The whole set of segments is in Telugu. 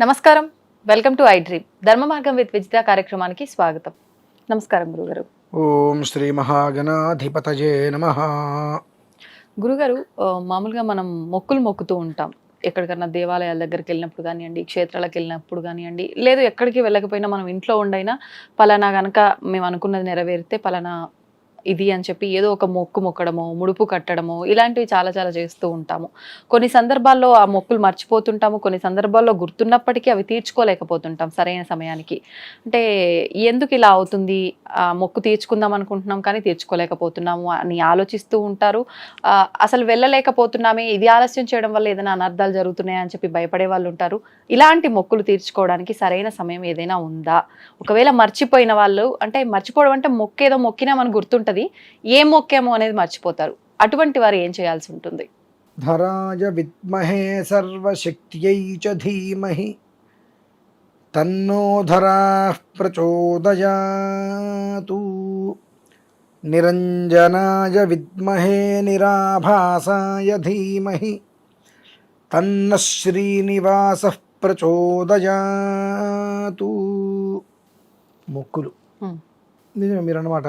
నమస్కారం. వెల్కమ్ టు ఐ డ్రీమ్ ధర్మ మార్గం విత్ విజిత కార్యక్రమానికి స్వాగతం. నమస్కారం గురుగారు. ఓం శ్రీ మహాగణాధిపతయే నమ. గురుగారు మామూలుగా మనం మొక్కులు మొక్కుతూ ఉంటాం. ఎక్కడికన్నా దేవాలయాల దగ్గరికి వెళ్ళినప్పుడు కానివ్వండి క్షేత్రాలకు వెళ్ళినప్పుడు కానివ్వండి లేదు ఎక్కడికి వెళ్ళకపోయినా మనం ఇంట్లో ఉండైనా పలానా గనక మేము అనుకున్నది నెరవేరితే పలానా ఇది అని చెప్పి ఏదో ఒక మొక్కు మొక్కడమో ముడుపు కట్టడమో ఇలాంటివి చాలా చాలా చేస్తూ ఉంటాము. కొన్ని సందర్భాల్లో ఆ మొక్కులు మర్చిపోతుంటాము కొన్ని సందర్భాల్లో గుర్తున్నప్పటికీ అవి తీర్చుకోలేకపోతుంటాం సరైన సమయానికి. అంటే ఎందుకు ఇలా అవుతుంది? ఆ మొక్కు తీర్చుకుందాం అనుకుంటున్నాం కానీ తీర్చుకోలేకపోతున్నాము అని ఆలోచిస్తూ ఉంటారు. అసలు వెళ్ళలేకపోతున్నామే ఇది ఆలస్యం చేయడం వల్ల ఏదైనా అనర్థాలు జరుగుతున్నాయని అని చెప్పి భయపడే వాళ్ళు ఉంటారు. ఇలాంటి మొక్కులు తీర్చుకోవడానికి సరైన సమయం ఏదైనా ఉందా? ఒకవేళ మర్చిపోయిన వాళ్ళు అంటే మర్చిపోవడం అంటే మొక్కేదో మొక్కినా మనకు గుర్తుంటుంది ఏ మొక్కేమో అనేది మర్చిపోతారు. అటువంటి వారు ఏం చేయాల్సి ఉంటుంది? ధరాజ విద్మహే సర్వశక్త్యై చ ధీమహి తన్నో ధరా ప్రచోదయాతు. నిరంజనాయ విద్మహే నిరాభాసాయ ధీమహి తన్న శ్రీనివాస ప్రచోదయాతు. మొక్కులు. నిజమే మీరు అన్నమాట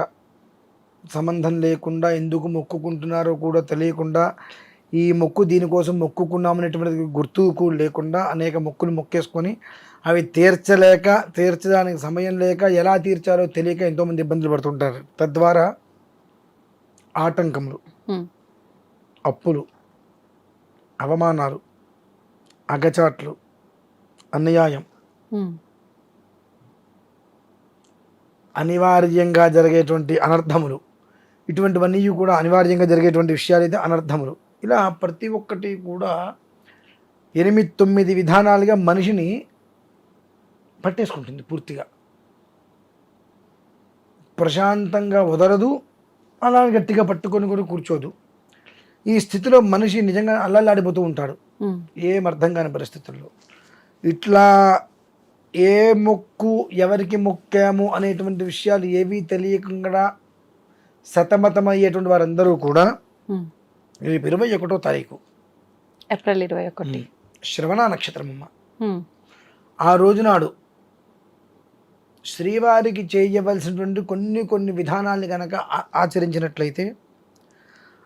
సంబంధం లేకుండా ఎందుకు మొక్కుకుంటున్నారో కూడా తెలియకుండా ఈ మొక్కు దీనికోసం మొక్కుకున్నామనేటువంటి గుర్తు కూడా లేకుండా అనేక మొక్కులు మొక్కేసుకొని అవి తీర్చలేక తీర్చడానికి సమయం లేక ఎలా తీర్చాలో తెలియక ఎంతోమంది ఇబ్బందులు పడుతుంటారు తద్వారా ఆటంకములు. అప్పులు అవమానాలు అగచాట్లు అన్యాయం అనివార్యంగా జరిగేటువంటి అనర్థములు ఇటువంటివన్నీ కూడా అనివార్యంగా జరిగేటువంటి విషయాలు అయితే అనర్థములు. ఇలా ప్రతి ఒక్కటి కూడా ఎనిమిది తొమ్మిది విధానాలుగా మనిషిని పట్టేసుకుంటుంది పూర్తిగా. ప్రశాంతంగా వదలదు అలా గట్టిగా పట్టుకొని కూడా కూర్చోదు. ఈ స్థితిలో మనిషి నిజంగా అల్లల్లాడిపోతూ ఉంటాడు. ఏం అర్థం కాని పరిస్థితుల్లో. ఇట్లా ఏ మొక్కు ఎవరికి మొక్కాము అనేటువంటి విషయాలు ఏవీ తెలియకుండా సతమతమయ్యేటువంటి వారందరూ కూడా. రేపు ఇరవై ఒకటో తారీఖు. ఏప్రిల్ ఇరవై ఒకటి. శ్రవణ నక్షత్రమమ్మ. ఉమ్, ఆ రోజునాడు శ్రీవారికి చేయవలసినటువంటి కొన్ని కొన్ని విధానాల్ని కనుక ఆచరించినట్లయితే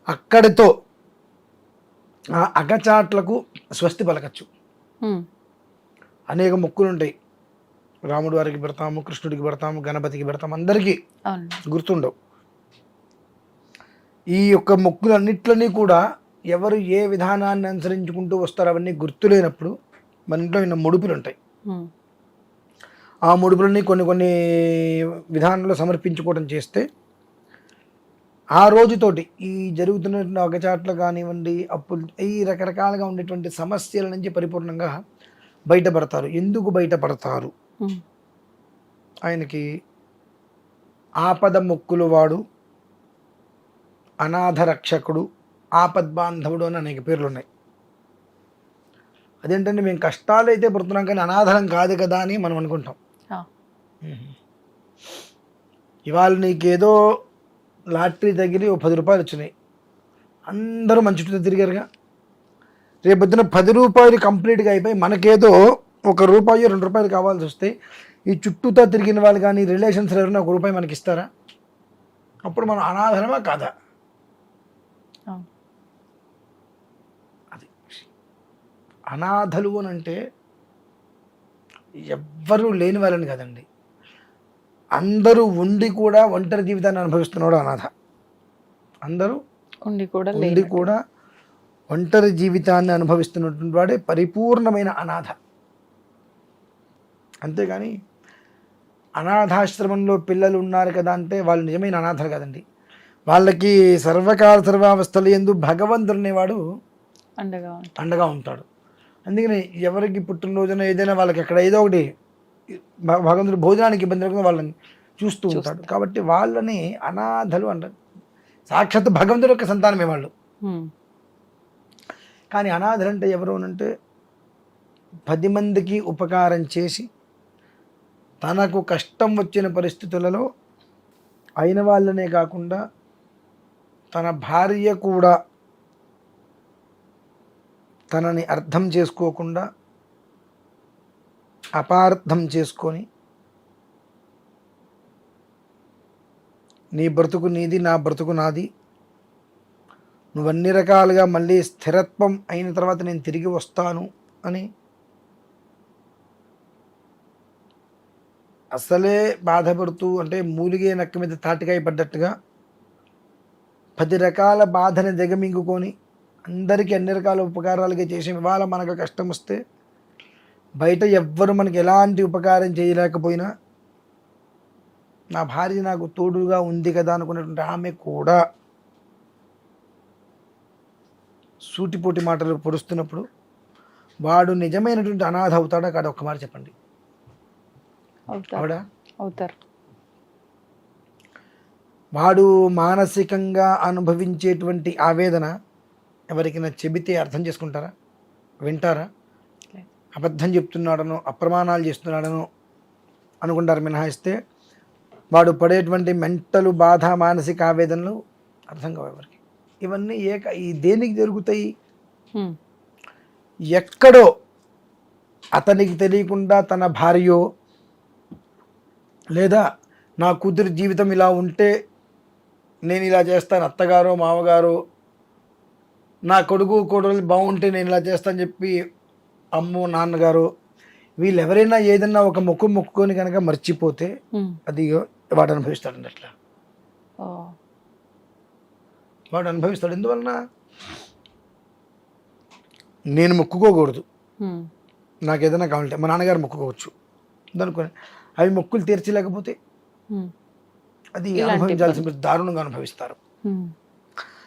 అక్కడితో ఆ అగచాట్లకు స్వస్తి పలకచ్చు. అనేక మొక్కులు ఉంటాయి రాముడి వారికి పెడతాము కృష్ణుడికి పెడతాము గణపతికి పెడతాము అందరికీ గుర్తుండవు. ఈ యొక్క మొక్కులన్నిట్లని కూడా ఎవరు ఏ విధానాన్ని అనుసరించుకుంటూ వస్తారో అవన్నీ గుర్తులేనప్పుడు మన ఇంట్లో ఉన్న ముడుపులు ఉంటాయి ఆ ముడుపులని కొన్ని కొన్ని విధానంలో సమర్పించుకోవడం చేస్తే ఆ రోజుతోటి ఈ జరుగుతున్న అగచాట్లు కానివ్వండి అప్పులు ఈ రకరకాలుగా ఉండేటువంటి సమస్యల నుంచి పరిపూర్ణంగా బయటపడతారు. ఎందుకు బయటపడతారు? ఆయనకి ఆపద మొక్కులు వాడు అనాథ రక్షకుడు ఆపద్బాంధవుడు అని అనేక పేర్లు ఉన్నాయి అదేంటంటే మేము కష్టాలు అయితే పడుతున్నాం కానీ అనాథరం కాదు కదా అని మనం అనుకుంటాం. ఇవాళ నీకేదో లాటరీ తగిలి ఓ పది రూపాయలు వచ్చినాయి. అందరూ మంచి చుట్టూ తిరిగారుగా. రేపొద్దున పది రూపాయలు కంప్లీట్గా అయిపోయి మనకేదో ఒక రూపాయి రెండు రూపాయలు కావాల్సి వస్తే ఈ చుట్టూతో తిరిగిన వాళ్ళు కానీ రిలేషన్స్ ఎవరైనా ఒక రూపాయి మనకి ఇస్తారా అప్పుడు మనం అనాథరమా కాదా? అది అనాథలు అని అంటే ఎవ్వరూ లేని వాళ్ళని కదండి. అందరూ ఉండి కూడా ఒంటరి జీవితాన్ని అనుభవిస్తున్నాడు అనాథ. అందరూ ఉండి కూడా ఉండి కూడా ఒంటరి జీవితాన్ని అనుభవిస్తున్నటువంటి వాడే పరిపూర్ణమైన అనాథ. అంతేగాని అనాథాశ్రమంలో పిల్లలు ఉన్నారు కదా అంటే వాళ్ళు నిజమైన అనాథలు కదండి. వాళ్ళకి సర్వకాల సర్వావస్థలు ఎందు భగవంతుడు అనేవాడు అండగా ఉంటాడు. అందుకని ఎవరికి పుట్టినరోజున ఏదైనా వాళ్ళకి అక్కడ ఏదో ఒకటి భగవంతుడు భోజనానికి ఇబ్బంది లేకుండా వాళ్ళని చూస్తూ ఉంటాడు. కాబట్టి వాళ్ళని అనాథలు అంటారు సాక్షాత్ భగవంతుడి యొక్క సంతానమే వాళ్ళు. కానీ అనాథలు అంటే ఎవరు అంటే పది మందికి ఉపకారం చేసి తనకు కష్టం వచ్చిన పరిస్థితులలో అయిన వాళ్ళనే కాకుండా తన భార్య కూడా తనని అర్థం చేసుకోకుండా అపార్థం చేసుకొని నీ బ్రతుకు నీది నా బ్రతుకు నాది. నువ్వు అన్ని రకాలుగా మళ్ళీ స్థిరత్వం అయిన తర్వాత నేను తిరిగి వస్తాను అని అసలే బాధపడుతూ అంటే మూలిగే నక్క మీద తాటికాయ పడ్డట్టుగా పది రకాల బాధని దిగమింగుకొని అందరికీ అన్ని రకాల ఉపకారాలుగా చేసి ఇవాళ మనకు కష్టం వస్తే బయట ఎవ్వరు మనకి ఎలాంటి ఉపకారం చేయలేకపోయినా నా భార్య నాకు తోడుగా ఉంది కదా అనుకున్నటువంటి ఆమె కూడా సూటిపోటి మాటలు పొడుస్తున్నప్పుడు వాడు నిజమైనటువంటి అనాథ అవుతాడా కాదు ఒక్క మాట చెప్పండి. అవుతారు. వాడు మానసికంగా అనుభవించేటువంటి ఆవేదన ఎవరికైనా చెబితే అర్థం చేసుకుంటారా వింటారా. అబద్ధం చెప్తున్నాడనో అప్రమాణాలు చేస్తున్నాడనో అనుకుంటారు మినహాయిస్తే వాడు పడేటువంటి మెంటలు బాధ మానసిక ఆవేదనలు అర్థం కావు ఎవరికి ఇవన్నీ ఏక ఈ దేనికి జరుగుతాయి. ఎక్కడో అతనికి తెలియకుండా తన భార్యో లేదా నా కూతురి జీవితం ఇలా ఉంటే నేను ఇలా చేస్తాను అత్తగారో మామగారో నా కొడుకు కొడుకు బాగుంటే నేను ఇలా చేస్తాను చెప్పి అమ్మో నాన్నగారు వీళ్ళు ఎవరైనా ఏదన్నా ఒక మొక్కు మొక్కుకొని కనుక మర్చిపోతే. అది వాడు అనుభవిస్తాడండి అట్లా. వాడు అనుభవిస్తాడు. ఎందువలన? నేను మొక్కుకోకూడదు. నాకు ఏదైనా కావాలంటే మా నాన్నగారు మొక్కుకోవచ్చు. అనుకోని అవి మొక్కులు తీర్చలేకపోతే. అది అనుభవించాల్సిన దారుణంగా అనుభవిస్తారు.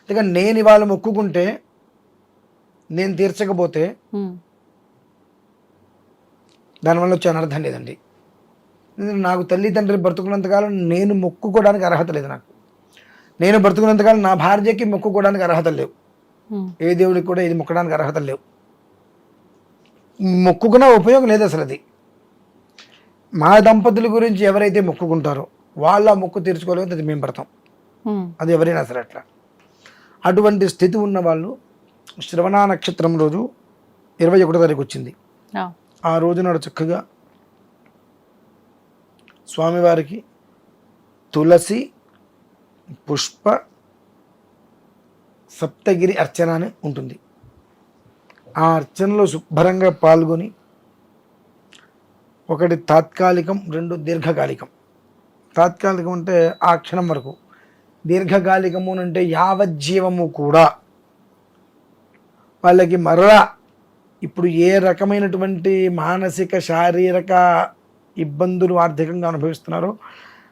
ఇక నేను ఇవాళ మొక్కుకుంటే నేను తీర్చకపోతే. దానివల్ల వచ్చే అనర్థం లేదండి. నాకు తల్లి తండ్రి బ్రతుకున్నంతకాలం నేను మొక్కుకోవడానికి అర్హత లేదు నాకు. నేను బ్రతుకున్నంతకాలం నా భార్యకి మొక్కుకోవడానికి అర్హత లేవు. ఏ దేవుడికి కూడా ఇది మొక్కడానికి అర్హత లేవు. మొక్కుకున్న ఉపయోగం లేదు అసలు అది. మా దంపతుల గురించి ఎవరైతే మొక్కుకుంటారో వాళ్ళ మొక్కు తీర్చుకోలేదు అది మేము పడతాం. అది ఎవరైనా సరే అట్లా. అటువంటి స్థితి ఉన్న వాళ్ళు శ్రవణ నక్షత్రం రోజు ఇరవై ఒకటో తారీఖు వచ్చింది. ఆ. రోజు నాడు చక్కగా స్వామివారికి తులసి పుష్ప సప్తగిరి అర్చన అని ఉంటుంది. ఆ అర్చనలో శుభ్రంగా పాల్గొని ఒకటి తాత్కాలికం రెండు దీర్ఘకాలికం. తాత్కాలికం అంటే ఆ క్షణం వరకు దీర్ఘకాలికము అంటే యావజ్జీవము కూడా. వాళ్ళకి మరలా ఇప్పుడు ఏ రకమైనటువంటి మానసిక శారీరక ఇబ్బందులు ఆర్థికంగా అనుభవిస్తున్నారో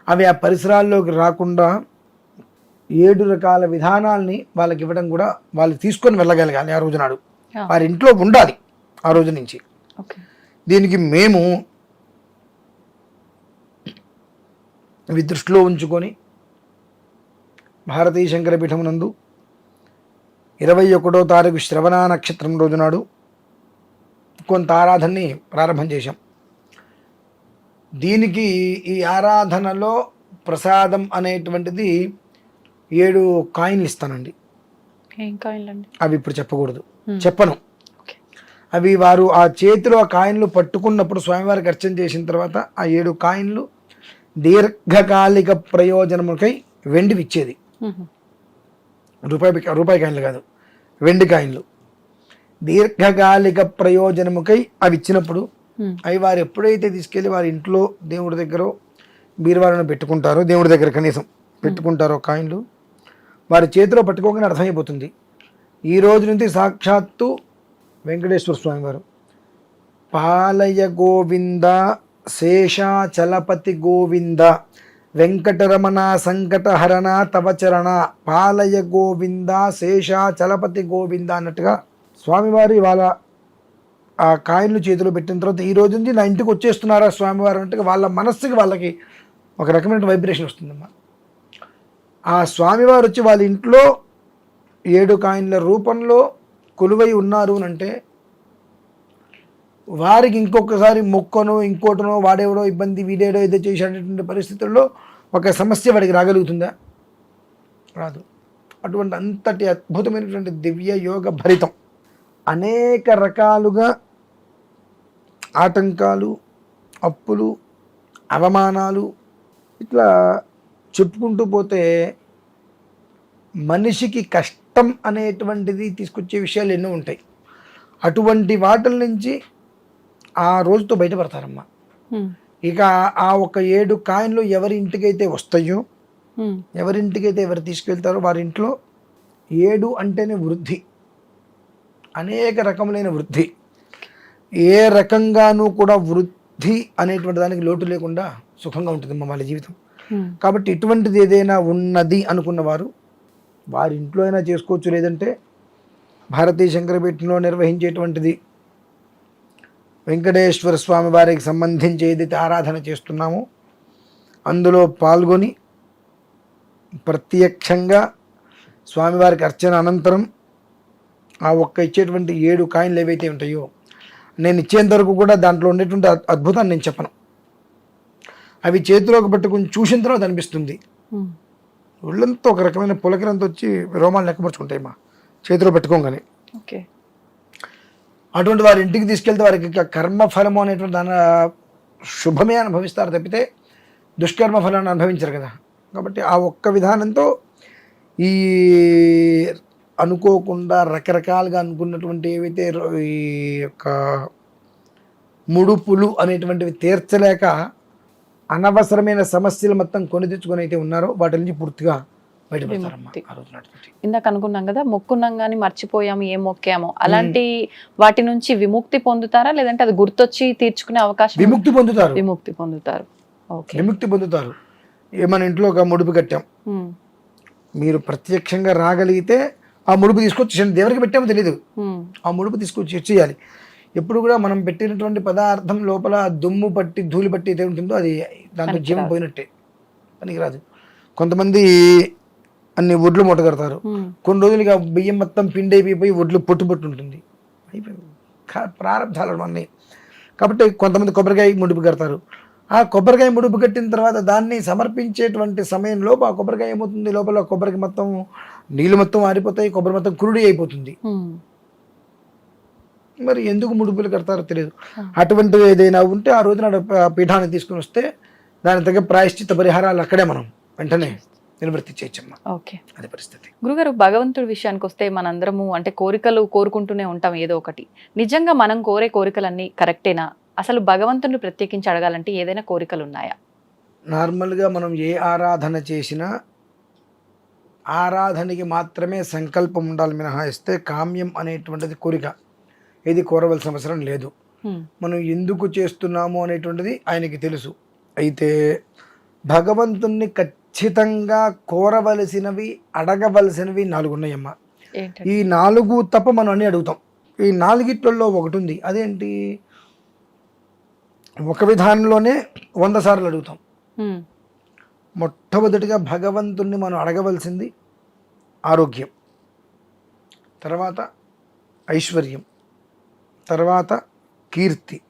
అవి ఆ పరిసరాల్లోకి రాకుండా ఏడు రకాల విధానాల్ని వాళ్ళకి ఇవ్వడం కూడా వాళ్ళు తీసుకొని వెళ్ళగలగాలి ఆ రోజు నాడు. వారి ఇంట్లో ఉండాలి ఆ రోజు నుంచి. దీనికి మేము ఇవి దృష్టిలో ఉంచుకొని భారతీయ శంకరపీఠం నందు ఇరవై ఒకటో తారీఖు శ్రవణ నక్షత్రం రోజు నాడు కొంత ఆరాధనని ప్రారంభం చేశాం. దీనికి ఈ ఆరాధనలో ప్రసాదం అనేటువంటిది ఏడు కాయిన్లు ఇస్తానండి. అవి ఇప్పుడు చెప్పకూడదు. చెప్పను. అవి వారు ఆ చేతిలో ఆ కాయిన్లు పట్టుకున్నప్పుడు స్వామివారికి అర్చన చేసిన తర్వాత ఆ ఏడు కాయిన్లు దీర్ఘకాలిక ప్రయోజనములకై వెండివి ఇచ్చేది హ్మ్. రూపాయి రూపాయి కాయిన్లు కాదు. వెండి కాయిన్లు. దీర్ఘకాలిక ప్రయోజనముకై అవి ఇచ్చినప్పుడు. అవి వారు ఎప్పుడైతే తీసుకెళ్ళి వారి ఇంట్లో దేవుడి దగ్గర బీరువాలను పెట్టుకుంటారో దేవుడి దగ్గర కనీసం పెట్టుకుంటారో కాయిన్లు వారి చేతిలో పట్టుకోగానే అర్థమైపోతుంది. ఈ రోజు నుంచి సాక్షాత్తు వెంకటేశ్వర స్వామి వారు. పాలయ గోవింద శేషాచలపతి గోవింద. వెంకటరమణ సంకటహరణ తవచరణ పాలయ గోవింద శేషాచలపతి గోవింద అన్నట్టుగా స్వామివారు ఇవాళ ఆ కాయిన్లు చేతిలో పెట్టిన తర్వాత ఈ రోజు నుంచి నా ఇంటికి వచ్చేస్తున్నారా స్వామివారు అన్నట్టుగా వాళ్ళ మనస్సుకి వాళ్ళకి ఒక రకమైన వైబ్రేషన్ వస్తుందమ్మా. ఆ స్వామివారు వచ్చి వాళ్ళ ఇంట్లో ఏడు కాయిన్ల రూపంలో కొలువై ఉన్నారు అని అంటే వారికి ఇంకొకసారి మొక్కనో ఇంకోటనో వాడేవడో ఇబ్బంది వీడేడో ఏదో చేసేటటువంటి పరిస్థితుల్లో ఒక సమస్య వాడికి రాగలుగుతుందా? రాదు. అటువంటి అంతటి అద్భుతమైనటువంటి దివ్య యోగ భరితం. అనేక రకాలుగా ఆటంకాలు అప్పులు అవమానాలు ఇట్లా చెప్పుకుంటూ పోతే మనిషికి కష్టం అనేటువంటిది తీసుకొచ్చే విషయాలు ఎన్నో ఉంటాయి. అటువంటి వాటిల నుంచి ఆ రోజుతో బయటపడతారమ్మా. ఇక ఆ ఒక ఏడు కాయిన్లు ఎవరి ఇంటికైతే వస్తాయో ఎవరింటికైతే ఎవరు తీసుకెళ్తారో వారి ఇంట్లో ఏడు అంటేనే వృద్ధి. అనేక రకములైన వృద్ధి. ఏ రకంగానూ కూడా వృద్ధి అనేటువంటి దానికి లోటు లేకుండా సుఖంగా ఉంటుంది వాళ్ళ జీవితం. కాబట్టి ఇటువంటిది ఏదైనా ఉన్నది అనుకున్నవారు వారి ఇంట్లో అయినా చేసుకోవచ్చు. లేదంటే భారతీయ శంకరపీఠంలో నిర్వహించేటువంటిది వెంకటేశ్వర స్వామి వారికి సంబంధించి ఏదైతే ఆరాధన చేస్తున్నామో అందులో పాల్గొని ప్రత్యక్షంగా స్వామివారికి అర్చన అనంతరం ఆ ఒక్క ఇచ్చేటువంటి ఏడు కాయిన్లు ఏవైతే ఉంటాయో నేను ఇచ్చేంత వరకు కూడా దాంట్లో ఉండేటువంటి అద్- అద్భుతాన్ని నేను చెప్పను. అవి చేతిలోకి పట్టుకుని చూసిన తర్వాత అనిపిస్తుంది. ఒళ్ళంతా ఒక రకమైన పులకరంతో వచ్చి రోమాలు లెక్కపరుచుకుంటాయి మా చేతిలో పెట్టుకోగానే. ఓకే. అటువంటి వారి ఇంటికి తీసుకెళ్తే వారికి కర్మఫలము కర్మ అనేటువంటి దాని శుభమే అనుభవిస్తారు తప్పితే దుష్కర్మ ఫలాన్ని అనుభవించరు కదా. కాబట్టి ఆ ఒక్క విధానంతో ఈ అనుకోకుండా రకరకాలుగా అనుకున్నటువంటి ఏవైతే ఈ యొక్క ముడుపులు అనేటువంటివి తీర్చలేక అనవసరమైన సమస్యలు మొత్తం కొని తెచ్చుకొని అయితే ఉన్నారో వాటి నుంచి పూర్తిగా ఇందాక అనుకున్నాం కదా మొక్కున్నాం కానీ మర్చిపోయాము ఏం మొక్కాము. అలాంటి వాటి నుంచి విముక్తి పొందుతారా? లేదంటే అది గుర్తొచ్చి తీర్చుకునే అవకాశం విముక్తి పొందుతారు. విముక్తి పొందుతారు. ఓకే. విముక్తి పొందుతారు. మన ఇంట్లో ఒక ముడుపు కట్టాం. మీరు ప్రత్యక్షంగా రాగలిగితే ఆ ముడుపు తీసుకొచ్చి దేవుడికి పెట్టామో తెలియదు ఆ ముడుపు తీసుకొచ్చి ఇచ్చేయాలి ఎప్పుడు కూడా మనం పెట్టినటువంటి పదార్థం లోపల దుమ్ము పట్టి ధూళి పట్టి ఏదైతే ఉంటుందో అది దాంట్లో జీవం. పోయినట్టే. పనికిరాదు కొంతమంది అన్ని ఒడ్లు కడతారు కొన్ని రోజులుగా బియ్యం మొత్తం పిండి అయిపోయి ఒడ్లు పొట్టు పొట్టు ఉంటుంది. అయిపోయింది. ప్రారంధాలు అన్నీ కాబట్టి కొంతమంది కొబ్బరికాయ ముడుపు కడతారు. ఆ కొబ్బరికాయ ముడుపు కట్టిన తర్వాత దాన్ని సమర్పించేటువంటి సమయంలో ఆ కొబ్బరికాయ ఏమవుతుంది? లోపల కొబ్బరికి మొత్తం నీళ్ళు మొత్తం ఆరిపోతాయి కొబ్బరి మొత్తం కురుడి అయిపోతుంది. మరి ఎందుకు ముడుపులు కడతారో తెలియదు. అటువంటిది ఏదైనా ఉంటే ఆ రోజున పీఠాన్ని తీసుకుని వస్తే దాని తగ్గ ప్రాయశ్చిత్త పరిహారాలు అక్కడే మనం వెంటనే నివృత్తి చేయొచ్చమ్మా. ఓకే. అది పరిస్థితి. గురుగారు భగవంతుడి విషయానికి వస్తే మనందరము అంటే కోరికలు కోరుకుంటూనే ఉంటాం ఏదో ఒకటి. నిజంగా మనం కోరే కోరికలన్నీ కరెక్టేనా? అసలు భగవంతుడిని ప్రత్యేకించి అడగాలంటే ఏదైనా కోరికలు ఉన్నాయా నార్మల్గా మనం ఏ ఆరాధన చేసినా ఆరాధనకి మాత్రమే సంకల్పం ఉండాలి మినహాయిస్తే కామ్యం అనేటువంటిది కోరిక. ఇది కోరవలసిన అవసరం లేదు. మనం ఎందుకు చేస్తున్నాము అనేటువంటిది ఆయనకి తెలుసు. అయితే భగవంతుణ్ణి ఖచ్చితంగా కోరవలసినవి అడగవలసినవి నాలుగు ఉన్నాయమ్మా ఈ నాలుగు తప్ప మనం అన్ని అడుగుతాం. ఈ నాలుగిట్లలో ఒకటి ఉంది అదేంటి? ఒక విధానంలోనే వంద సార్లు అడుగుతాం. మొట్టమొదటిగా భగవంతుణ్ణి మనం అడగవలసింది ఆరోగ్యం. తర్వాత ఐశ్వర్యం. తర్వాత కీర్తి.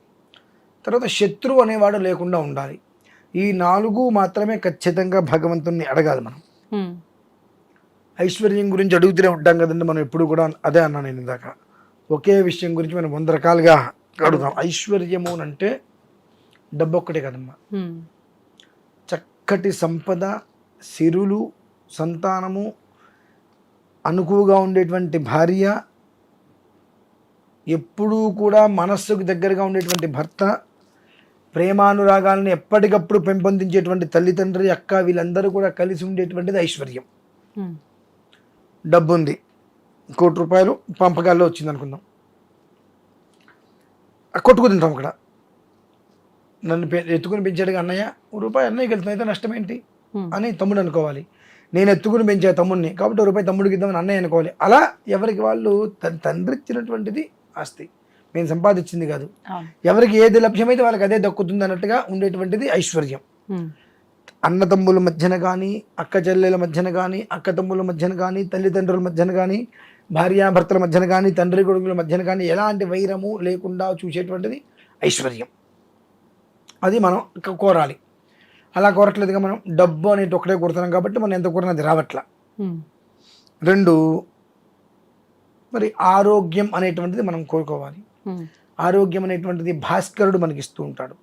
తర్వాత శత్రువు అనేవాడు లేకుండా ఉండాలి. ఈ నాలుగు మాత్రమే ఖచ్చితంగా భగవంతుణ్ణి అడగాలి మనం. ఐశ్వర్యం గురించి అడుగుతూనే ఉంటాం కదండి మనం ఎప్పుడు కూడా. అదే అన్నాను నేను ఇందాక. ఒకే విషయం గురించి మనం వంద రకాలుగా అడుగుతాం. ఐశ్వర్యము అంటే డబ్బు ఒక్కటే కదమ్మా చక్కటి సంపద సిరులు సంతానము అనుకువగా ఉండేటువంటి భార్య ఎప్పుడూ కూడా మనస్సుకు దగ్గరగా ఉండేటువంటి భర్త ప్రేమానురాగాలను ఎప్పటికప్పుడు పెంపొందించేటువంటి తల్లిదండ్రి అక్క వీళ్ళందరూ కూడా కలిసి ఉండేటువంటిది ఐశ్వర్యం. డబ్బు ఉంది కోటి రూపాయలు పంపకాల్లో వచ్చింది అనుకుందాం కొట్టుకు తింటాం అక్కడ. నన్ను ఎత్తుకుని పెంచాడుగా అన్నయ్య రూపాయి అన్నయ్యకి వెళ్తుంది అయితే నష్టం ఏంటి అని తమ్ముడు అనుకోవాలి. నేను ఎత్తుకుని పెంచా తమ్ముడిని కాబట్టి రూపాయి తమ్ముడికి ఇద్దామని అన్నయ్య అనుకోవాలి. అలా ఎవరికి వాళ్ళు తన తండ్రి ఇచ్చినటువంటిది ఆస్తి. మేము సంపాదించింది కాదు. ఎవరికి ఏది లభ్యమైతే వాళ్ళకి అదే దక్కుతుంది అన్నట్టుగా ఉండేటువంటిది ఐశ్వర్యం. అన్నతమ్ముల మధ్యన కానీ అక్క చెల్లెల మధ్యన కానీ అక్క తమ్ముల మధ్యన కానీ తల్లిదండ్రుల మధ్యన కానీ భార్యాభర్తల మధ్యన కానీ తండ్రి కొడుకుల మధ్యన కానీ ఎలాంటి వైరము లేకుండా చూసేటువంటిది ఐశ్వర్యం. అది మనం కోరాలి. అలా కోరట్లేదుగా మనం డబ్బు అనేటి ఒకటే కోరుతున్నాం కాబట్టి మనం ఎంత కోరినా అది రావట్లా. రెండు మరి ఆరోగ్యం అనేటువంటిది మనం కోరుకోవాలి. ఆరోగ్యం అనేటువంటిది భాస్కరుడు మనకి ఇస్తూ ఉంటాడు.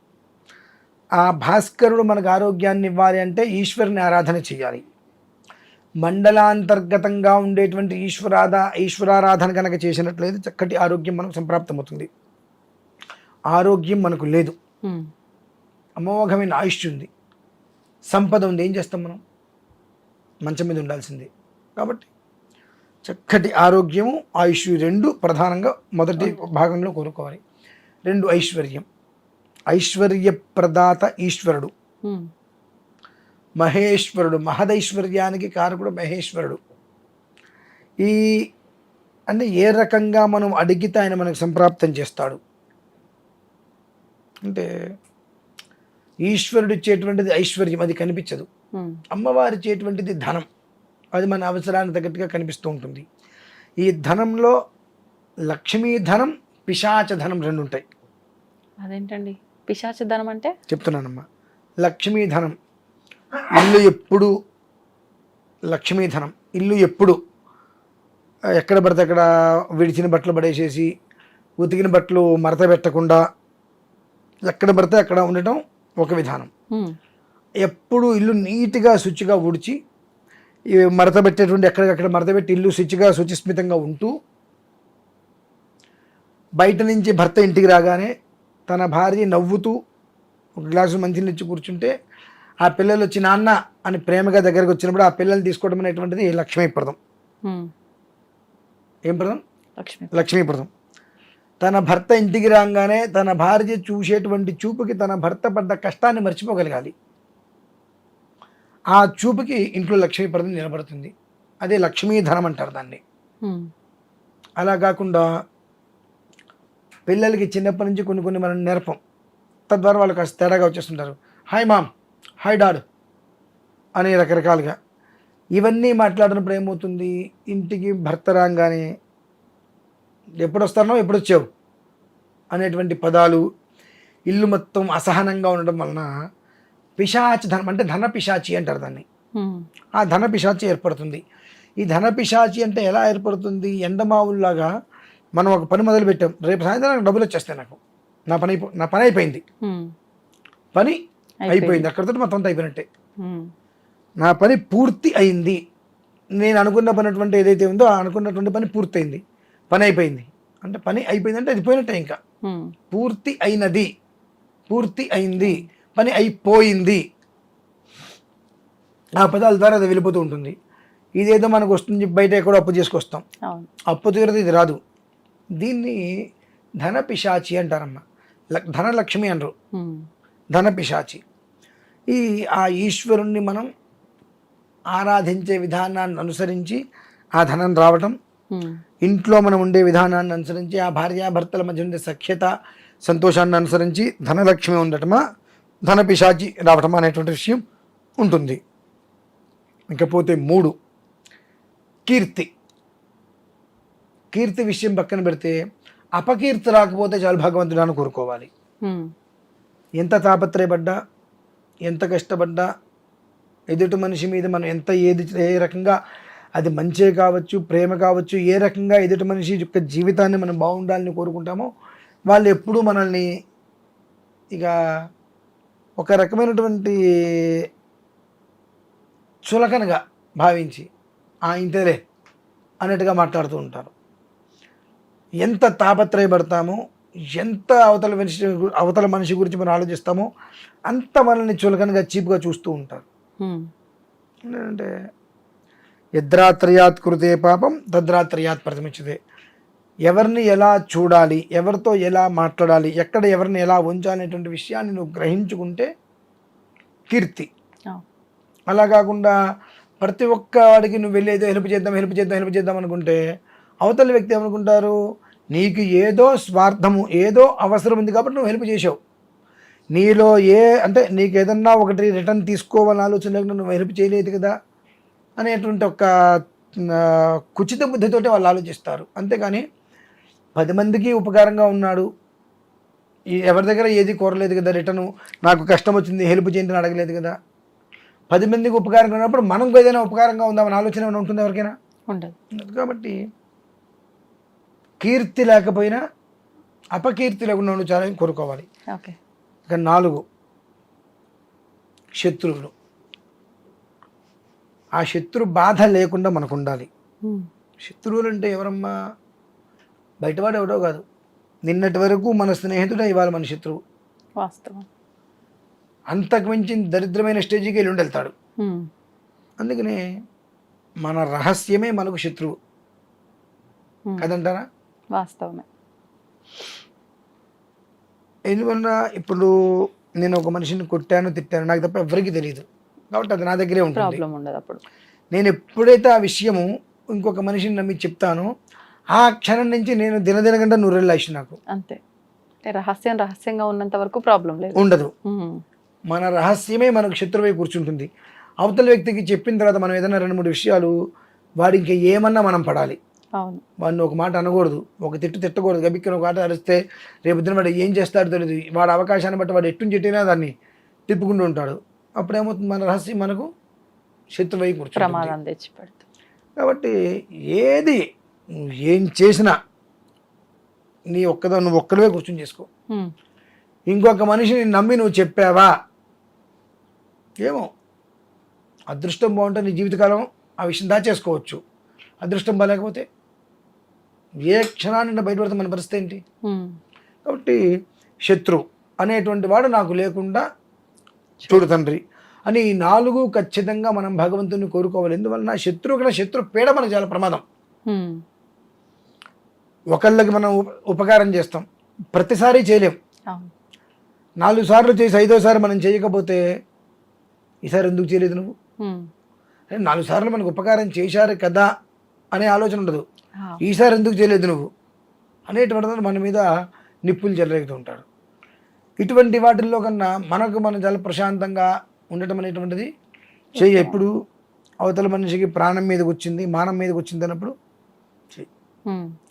ఆ భాస్కరుడు మనకు ఆరోగ్యాన్ని ఇవ్వాలి అంటే ఈశ్వరుని ఆరాధన చేయాలి. మండలాంతర్గతంగా ఉండేటువంటి ఈశ్వరాధ ఈశ్వరారాధన కనుక చేసినట్లయితే చక్కటి ఆరోగ్యం మనకు సంప్రాప్తమవుతుంది. ఆరోగ్యం మనకు లేదు. అమోఘమైన ఆయుష్ ఉంది. సంపద ఉంది. ఏం చేస్తాం మనం? మంచం మీద ఉండాల్సిందే. కాబట్టి చక్కటి ఆరోగ్యము ఆయుష్ రెండు ప్రధానంగా మొదటి భాగంలో కోరుకోవాలి. రెండు ఐశ్వర్యం. ఐశ్వర్య ప్రదాత ఈశ్వరుడు మహేశ్వరుడు. మహదైశ్వర్యానికి కారకుడు మహేశ్వరుడు. ఈ అంటే ఏ రకంగా మనం అడిగితే ఆయన మనకు సంప్రాప్తం చేస్తాడు? అంటే ఈశ్వరుడు ఇచ్చేటువంటిది ఐశ్వర్యం అది కనిపించదు. అమ్మవారి ఇచ్చేటువంటిది ధనం. అది మన అవసరానికి తగ్గట్టుగా కనిపిస్తూ ఉంటుంది. ఈ ధనంలో లక్ష్మీ ధనం పిశాచ ధనం రెండు ఉంటాయి. అదేంటండి? పిశాచ ధనం అంటే? చెప్తున్నానమ్మా. లక్ష్మీ ధనం ఇల్లు ఎప్పుడు లక్ష్మీ ధనం ఇల్లు ఎప్పుడు ఎక్కడ పడితే అక్కడ విడిచిన బట్టలు పడేసేసి ఉతికిన బట్టలు మడత పెట్టకుండా ఎక్కడ పడితే అక్కడ ఉండటం ఒక విధానం. ఎప్పుడు ఇల్లు నీట్గా శుచిగా ఊడ్చి మడత పెట్టేటువంటి ఎక్కడికక్కడ మడత పెట్టి ఇల్లు శుచిగా శుచిస్మితంగా ఉంటూ బయట నుంచి భర్త ఇంటికి రాగానే తన భార్య నవ్వుతూ ఒక గ్లాసు మంచినీళ్ళు ఇచ్చి కూర్చుంటే ఆ పిల్లలు వచ్చి నాన్న అని ప్రేమగా దగ్గరకు వచ్చినప్పుడు ఆ పిల్లల్ని తీసుకోవడం అనేటువంటిది లక్ష్మీప్రదం ఏం ప్రదం లక్ష్మి లక్ష్మీప్రదం తన భర్త ఇంటికి రాగానే తన భార్య చూసేటువంటి చూపుకి తన భర్త పడ్డ కష్టాన్ని మర్చిపోగలగాలి. ఆ చూపుకి ఇంట్లో లక్ష్మీప్రదం నిలబడుతుంది. అదే లక్ష్మీధనం అంటారు దాన్ని. అలా కాకుండా పిల్లలకి చిన్నప్పటి నుంచి కొన్ని కొన్ని మనం నేర్పం. తద్వారా వాళ్ళు కాస్త తేడాగా వచ్చేస్తుంటారు. హాయ్ మామ్ హాయ్ డాడ్ అని రకరకాలుగా. ఇవన్నీ మాట్లాడినప్పుడు ఏమవుతుంది? ఇంటికి భర్త రాగానే ఎప్పుడు వస్తానో ఎప్పుడు వచ్చావు అనేటువంటి పదాలు ఇల్లు మొత్తం అసహనంగా ఉండడం వలన పిశాచి ధనం అంటే ధన పిశాచి అంటారు దాన్ని. ఆ ధన పిశాచి ఏర్పడుతుంది. ఈ ధన పిశాచి అంటే ఎలా ఏర్పడుతుంది? ఎండమావుల్లాగా మనం ఒక పని మొదలు పెట్టాం. రేపు సాయంత్రం నాకు డబ్బులు వచ్చేస్తాయి నాకు. నా పని అయిపో నా పని అయిపోయింది. పని అయిపోయింది. అయిపోయింది. అక్కడితో మొత్తం అంతా అయిపోయినట్టే. నా పని పూర్తి అయింది. నేను అనుకున్న పని అటువంటి ఏదైతే ఉందో అనుకున్నటువంటి పని పూర్తయింది. పని అయిపోయింది. అంటే పని అయిపోయిందంటే అది పోయినట్టే ఇంకా. పూర్తి అయినది. పూర్తి అయింది. పని అయిపోయింది. ఆ పదాల ద్వారా అది వెళ్ళిపోతూ ఉంటుంది. ఇదేదో మనకు వస్తుంది బయట ఎక్కడో అప్పు చేసుకొస్తాం. అప్పు తీరదు ఇది రాదు. దీన్ని ధన పిశాచి అంటారమ్మ ధనలక్ష్మి అనరు ధన పిశాచి ఈ ఆ ఈశ్వరుణ్ణి మనం ఆరాధించే విధానాన్ని అనుసరించి ఆ ధనం రావటం ఇంట్లో మనం ఉండే విధానాన్ని అనుసరించి ఆ భార్యాభర్తల మధ్య ఉండే సఖ్యత సంతోషాన్ని అనుసరించి ధనలక్ష్మి ఉండటమా? ధన పిశాచి రావటమా అనేటువంటి విషయం ఉంటుంది. ఇకపోతే మూడు. కీర్తి. కీర్తి విషయం పక్కన పెడితే అపకీర్తి రాకపోతే చాలు భగవంతుడు అని కోరుకోవాలి. ఎంత తాపత్రయపడ్డా ఎంత కష్టపడ్డా ఎదుటి మనిషి మీద మనం ఎంత ఏది ఏ రకంగా అది మంచే కావచ్చు ప్రేమ కావచ్చు ఏ రకంగా ఎదుటి మనిషి యొక్క జీవితాన్ని మనం బాగుండాలని కోరుకుంటామో వాళ్ళు ఎప్పుడూ మనల్ని ఇక ఒక రకమైనటువంటి చులకనగా భావించి ఆ ఇంతేలే అన్నట్టుగా మాట్లాడుతూ ఉంటారు. ఎంత తాపత్రయపడతామో ఎంత అవతల మనిషి అవతల మనిషి గురించి మనం ఆలోచిస్తామో అంత మనల్ని చులకనగా చీప్గా చూస్తూ ఉంటారు. అంటే యద్రాత్రయాత్ కృతే పాపం తద్రాత్రయాత్ ప్రథమించదే ఎవరిని ఎలా చూడాలి ఎవరితో ఎలా మాట్లాడాలి ఎక్కడ ఎవరిని ఎలా ఉంచాలి అనేటువంటి విషయాన్ని నువ్వు గ్రహించుకుంటే కీర్తి. అలా కాకుండా ప్రతి ఒక్క వాడికి నువ్వు వెళ్ళి ఏదో హెల్ప్ చేద్దాం హెల్ప్ చేద్దాం హెల్ప్ చేద్దాం అనుకుంటే అవతల వ్యక్తి ఏమనుకుంటారు? నీకు ఏదో స్వార్థము ఏదో అవసరం ఉంది కాబట్టి నువ్వు హెల్ప్ చేసావు నీలో ఏ అంటే నీకు ఏదన్నా ఒకటి రిటర్న్ తీసుకోవాలని ఆలోచన లేకుండా నువ్వు హెల్ప్ చేయలేదు కదా అనేటువంటి ఒక కుచిత బుద్ధితోటి వాళ్ళు ఆలోచిస్తారు. అంతేగాని పది మందికి ఉపకారంగా ఉన్నాడు. ఎవరి దగ్గర ఏది కోరలేదు కదా రిటర్న్? నాకు కష్టం వచ్చింది హెల్ప్ చేయండి అని అడగలేదు కదా. పది మందికి ఉపకారంగా ఉన్నప్పుడు మనకు ఏదైనా ఉపకారంగా ఉందామని ఆలోచన ఏమైనా ఉంటుంది ఎవరికైనా? ఉండదు. కాబట్టి కీర్తి లేకపోయినా అపకీర్తి లేకుండా ఉండి చాలా కోరుకోవాలి. ఓకే. ఇక నాలుగు శత్రువులు. ఆ శత్రు బాధ లేకుండా మనకు ఉండాలి. శత్రువులు అంటే ఎవరమ్మా? బయటవాడు ఎవడో కాదు. నిన్నటి వరకు మన స్నేహితుడే ఇవాళ మన శత్రువు. వాస్తవం. అంతకు మించి దరిద్రమైన స్టేజ్కి వెళ్ళి ఉండి వెళ్తాడు ఉమ్. అందుకనే మన రహస్యమే మనకు శత్రువు. కదంటారా? వాస్తవమే. ఎందువల్ల ఇప్పుడు నేను ఒక మనిషిని కొట్టాను తిట్టాను నాకు తప్ప ఎవరికీ తెలియదు కాబట్టి అది నా దగ్గరే ఉంటుంది. నేను ఎప్పుడైతే ఆ విషయము ఇంకొక మనిషిని నమ్మి చెప్తానో ఆ క్షణం నుంచి నేను దినదినగంట నూరెళ్ళాసి నాకు. అంతే. రహస్యం రహస్యంగా ఉన్నంత వరకు ప్రాబ్లం లేదు. ఉండదు. మన రహస్యమే మనకు శత్రువై కూర్చుంటుంది. అవతల వ్యక్తికి చెప్పిన తర్వాత మనం ఏదైనా రెండు మూడు విషయాలు వాడి ఇంకా ఏమన్నా మనం పడాలి. వాడిని ఒక మాట అనకూడదు ఒక తిట్టు తిట్టకూడదు. గబిక్కిన ఒక మాట అరిస్తే రేపు పొద్దున వాడు ఏం చేస్తాడో తెలియదు వాడు అవకాశాన్ని బట్టి వాడు ఎట్టు చెట్టినా దాన్ని తిప్పుకుంటూ ఉంటాడు. అప్పుడు ఏమవుతుంది? మన రహస్యం మనకు శత్రువై కూర్చుంటుంది. కాబట్టి ఏది నువ్వు ఏం చేసినా నీ ఒక్కదో నువ్వు ఒక్కడవే కూర్చొని చేసుకో. ఇంకొక మనిషిని నమ్మి నువ్వు చెప్పావా? ఏమో. అదృష్టం బాగుంటే నీ జీవితకాలం ఆ విషయం దాచేసుకోవచ్చు. అదృష్టం బాగాలేకపోతే ఏ క్షణాన్ని బయటపడితే మన పరిస్థితి ఏంటి. కాబట్టి శత్రు అనేటువంటి వాడు నాకు లేకుండా చూడు తండ్రి అని ఈ నాలుగు ఖచ్చితంగా మనం భగవంతుని కోరుకోవాలి. ఎందువలన? శత్రువు కన్నా శత్రు పీడ మనకు చాలా ప్రమాదం. ఒకళ్ళకి మనం ఉప- ఉపకారం చేస్తాం. ప్రతిసారి చేయలేం. నాలుగు సార్లు చేసి ఐదోసారి మనం చేయకపోతే ఈసారి ఎందుకు చేయలేదు నువ్వు? నాలుగు సార్లు మనకు ఉపకారం చేశారు కదా అనే ఆలోచన ఉండదు. ఈసారి ఎందుకు చేయలేదు నువ్వు? అనేటువంటి మన మీద నిప్పులు చెలరేగుతూ ఉంటాడు ఇటువంటి వాటిల్లో కన్నా మనకు మనం చాలా ప్రశాంతంగా ఉండటం అనేటువంటిది చెయ్యి ఎప్పుడు అవతల మనిషికి ప్రాణం మీదకి వచ్చింది మానం మీదకి వచ్చింది అన్నప్పుడు.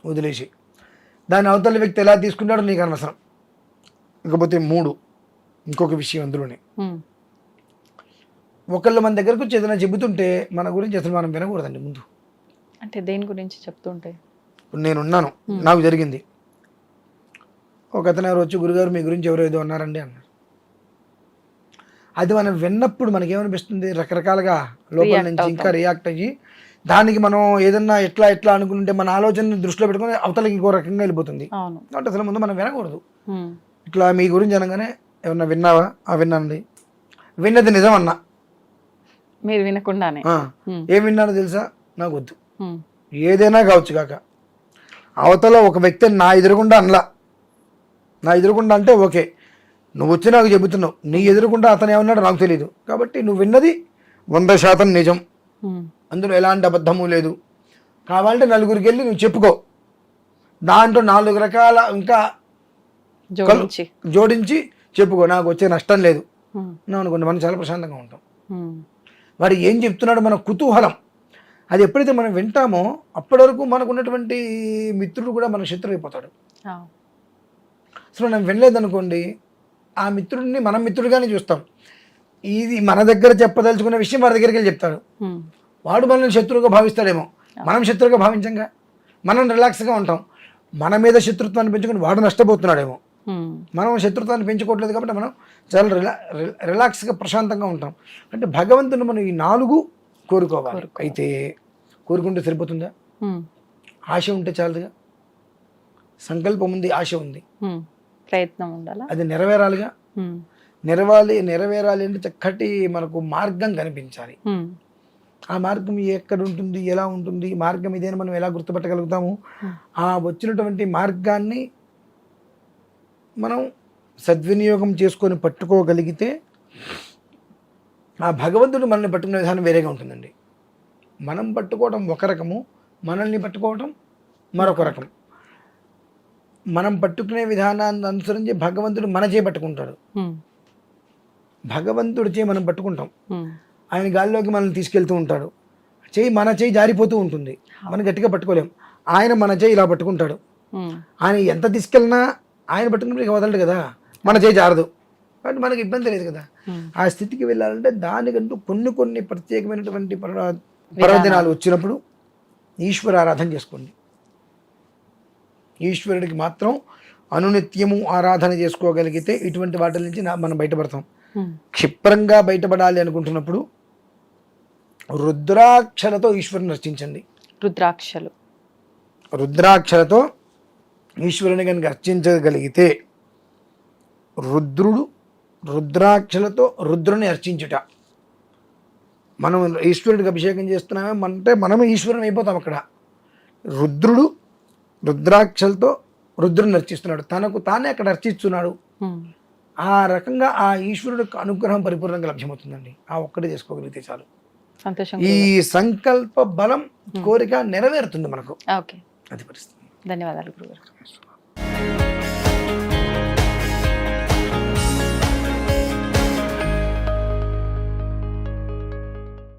వదిలేసి. దాని అవతల వ్యక్తి ఎలా తీసుకుంటాడో నీకు అనవసరం. ఇకపోతే మూడు. ఇంకొక విషయం అందులోనే. ఒకళ్ళు మన దగ్గరకు వచ్చి ఏదైనా చెబుతుంటే మన గురించి అసలు మనం వినకూడదండి ముందు. అంటే దేని గురించి చెప్తుంటే? నేనున్నాను. నాకు జరిగింది. ఒక అతను ఎవరు వచ్చి గురుగారు మీ గురించి ఎవరో ఏదో అన్నారండి అన్నారు. అది మనం విన్నప్పుడు మనకేమనిపిస్తుంది? రకరకాలుగా లోపల నుంచి. ఇంకా రియాక్ట్ అయ్యి దానికి మనం ఏదన్నా ఎట్లా ఎట్లా అనుకుంటే మన ఆలోచనని దృష్టిలో పెట్టుకొని అవతలకి ఇంకో రకంగా వెళ్ళిపోతుంది. కాబట్టి అసలు ముందు మనం వినకూడదు. ఇట్లా మీ గురించి అనగానే ఏమన్నా విన్నావా? ఆ విన్నానండి. విన్నది నిజం అన్నా మీరు వినకుండానే. ఏం విన్నానో తెలుసా? నాకు వద్దు. ఏదైనా కావచ్చు కాక. అవతల ఒక వ్యక్తి నా ఎదురుగుండా అనలా. నా ఎదురుగుండా అంటే ఓకే. నువ్వు వచ్చి నాకు చెబుతున్నావు. నీ ఎదురుగుండా అతను ఏమన్నాడో నాకు తెలియదు కాబట్టి నువ్వు విన్నది వంద శాతం నిజం. అందులో ఎలాంటి అబద్ధము లేదు. కావాలంటే నలుగురికి వెళ్ళి నువ్వు చెప్పుకో. దాంట్లో నాలుగు రకాల ఇంకా జోడించి. జోడించి చెప్పుకో. నాకు వచ్చే నష్టం లేదు. అనుకోండి మనం చాలా ప్రశాంతంగా ఉంటాం. వాడు ఏం చెప్తున్నాడు? మన కుతూహలం. అది ఎప్పుడైతే మనం వింటామో అప్పటి వరకు మనకు ఉన్నటువంటి మిత్రుడు కూడా మన శత్రువు అయిపోతాడు. అసలు మనం వినలేదనుకోండి ఆ మిత్రుడిని మనం మిత్రుడిగానే చూస్తాం. ఇది మన దగ్గర చెప్పదలుచుకున్న విషయం వాడి దగ్గరికి వెళ్ళి చెప్తాడు. వాడు మనల్ని శత్రువుగా భావిస్తాడేమో. మనం శత్రువుగా భావించంగా. మనం రిలాక్స్గా ఉంటాం. మన మీద శత్రుత్వాన్ని పెంచుకొని వాడు నష్టపోతున్నాడేమో. మనం శత్రుత్వాన్ని పెంచుకోవట్లేదు కాబట్టి మనం చాలా రిలా రిలాక్స్గా ప్రశాంతంగా ఉంటాం. అంటే భగవంతుని మనం ఈ నాలుగు కోరుకోవాలి. అయితే కోరుకుంటే సరిపోతుందా. ఆశ ఉంటే చాలదుగా? సంకల్పం ఉంది ఆశ ఉంది. ప్రయత్నం ఉండాలా? అది నెరవేరాలిగా. నెరవాలి నెరవేరాలి అంటే చక్కటి మనకు మార్గం కనిపించాలి. ఆ మార్గం ఎక్కడ ఉంటుంది ఎలా ఉంటుంది మార్గం ఇదేని మనం ఎలా గుర్తుపట్టగలుగుతాము? ఆ. వచ్చినటువంటి మార్గాన్ని మనం సద్వినియోగం చేసుకొని పట్టుకోగలిగితే ఆ భగవంతుడు మనల్ని పట్టుకునే విధానం వేరేగా ఉంటుందండి. మనం పట్టుకోవడం ఒక రకము మనల్ని పట్టుకోవడం మరొక రకం. మనం పట్టుకునే విధానాన్ని అనుసరించి భగవంతుడు మన చేయి పట్టుకుంటాడు. ఉమ్. భగవంతుడి చేయి మనం పట్టుకుంటాం. ఆయన గాల్లోకి మనల్ని తీసుకెళ్తూ ఉంటాడు. చేయి మన చేయి జారిపోతూ ఉంటుంది. మనం గట్టిగా పట్టుకోలేం. ఆయన మన చేయి ఇలా పట్టుకుంటాడు. ఆయన ఎంత తీసుకెళ్ళినా ఆయన పట్టుకున్నప్పుడు ఇక వదలడు కదా. మన చేయి జారదు. కాబట్టి మనకి ఇబ్బంది లేదు కదా. ఆ స్థితికి వెళ్ళాలంటే దానికంటూ కొన్ని కొన్ని ప్రత్యేకమైనటువంటి పర్వ- పర్వదినాలు వచ్చినప్పుడు ఈశ్వర ఆరాధన చేసుకోండి. ఈశ్వరుడికి మాత్రం అనునిత్యము ఆరాధన చేసుకోగలిగితే ఇటువంటి వాటి నుంచి మనం బయటపడతాం. క్షిప్రంగా బయటపడాలి అనుకుంటున్నప్పుడు రుద్రాక్షలతో ఈశ్వరుని రచించండి రుద్రాక్షలు. రుద్రాక్షలతో ఈశ్వరుని కనుక అర్చించగలిగితే రుద్రుడు రుద్రాక్షలతో రుద్రుని అర్చించుట మనం ఈశ్వరుడికి అభిషేకం చేస్తున్నామే? అంటే మనమే ఈశ్వరుని అయిపోతాం అక్కడ. రుద్రుడు రుద్రాక్షలతో రుద్రుని అర్చిస్తున్నాడు తనకు తానే అక్కడ అర్చిస్తున్నాడు ఆ రకంగా ఆ ఈశ్వరుడికి అనుగ్రహం పరిపూర్ణంగా లభ్యమవుతుందండి. ఆ ఒక్కటి చేసుకోగలిగితే చాలు. సంతోషం ఈ సంకల్ప బలం కోరిక నెరవేరుతుంది మనకు. ఓకే. అది పరిస్థితి. ధన్యవాదాలు గురుగారు.